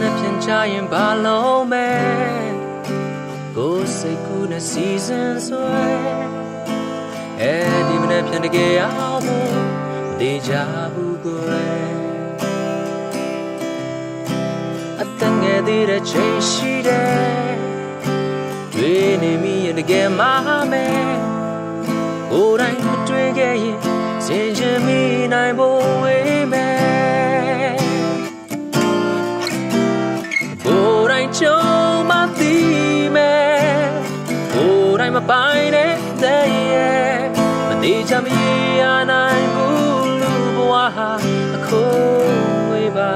နဲ့ပြန်ချရင်ဘာလုံးမဲ့ကိုယ်စိတ်ကူးနဲ့ season ဆွဲအဲဒီမနဲ့ပြန်တကယ်အောင်ဖို့မသေးကြဘူးကိုယ်အတငယ်သေးတဲ့ချိန်ရှိတယ်တွေ့နေမိရင်တကယ်မှာမယ်ကိုယ်တိုင်း မပိုင်တဲ့တဲ့ရဲ့မသေးချင်မရရနိုင်ဘူးလူဘဝဟာအခုဝေးပါ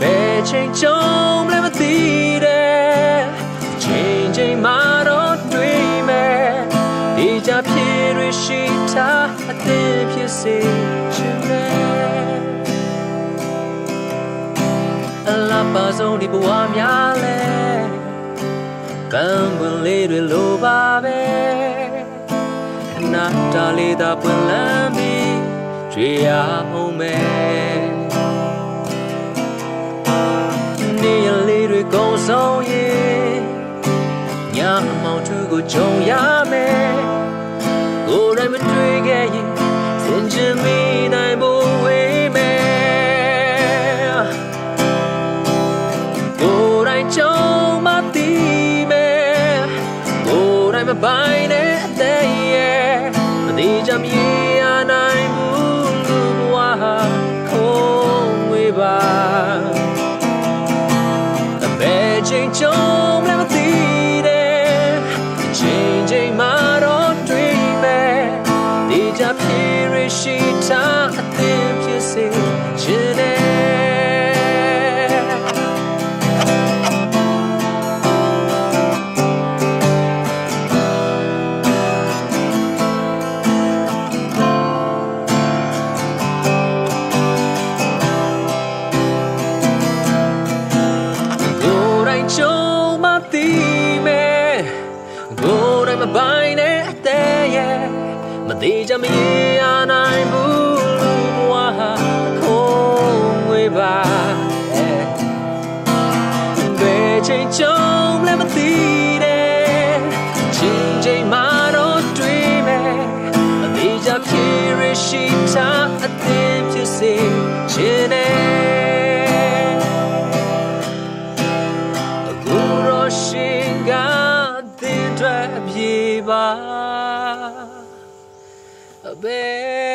ဘယ်ချိန်ချုံလဲမသိတဲ့ချိန်ချိန်မှတော့တွေ့မဲ့ဒီကြဖြစ်ရရှိတာအသင်ဖြစ်စေချင်တယ်အလားပါဆုံးဒီဘဝများလဲ ကံဝင်လေးတွေလိုပါပဲအနာတာလေးသာပွင့်လန်းပြီးကြွေရအောင်မယ်နေရလေးတွေကုန်ဆုံးရင်ညအမောင်သူကိုကြုံရမယ် ပိုင်တဲ့အသေးရဲ့မသေးချင်မြေရနိုင်ဘူးလူဘဝဟာခုံးဝေးပါအဘယ်ချိန်ချုံလည်းမသိတဲ့ချိန်ချိန်မှတော့တွေ့မဲ့ဒီကြဖြစ်ရရှိ မသိမဲ့ကိုယ်တိုင်မပိုင်တဲ့အသေးရဲ့မသေးချင်မရရနိုင်ဘူးလူဘဝဟာခုံးဝေးပါဘယ်ချိန်ချုံလည်းမသိတဲ့ချိန်ချိန်မှတော့တွေ့မဲ့မသေးချင်ဖြစ်ရရှိတာအသင်ဖြစ်စေချင် there.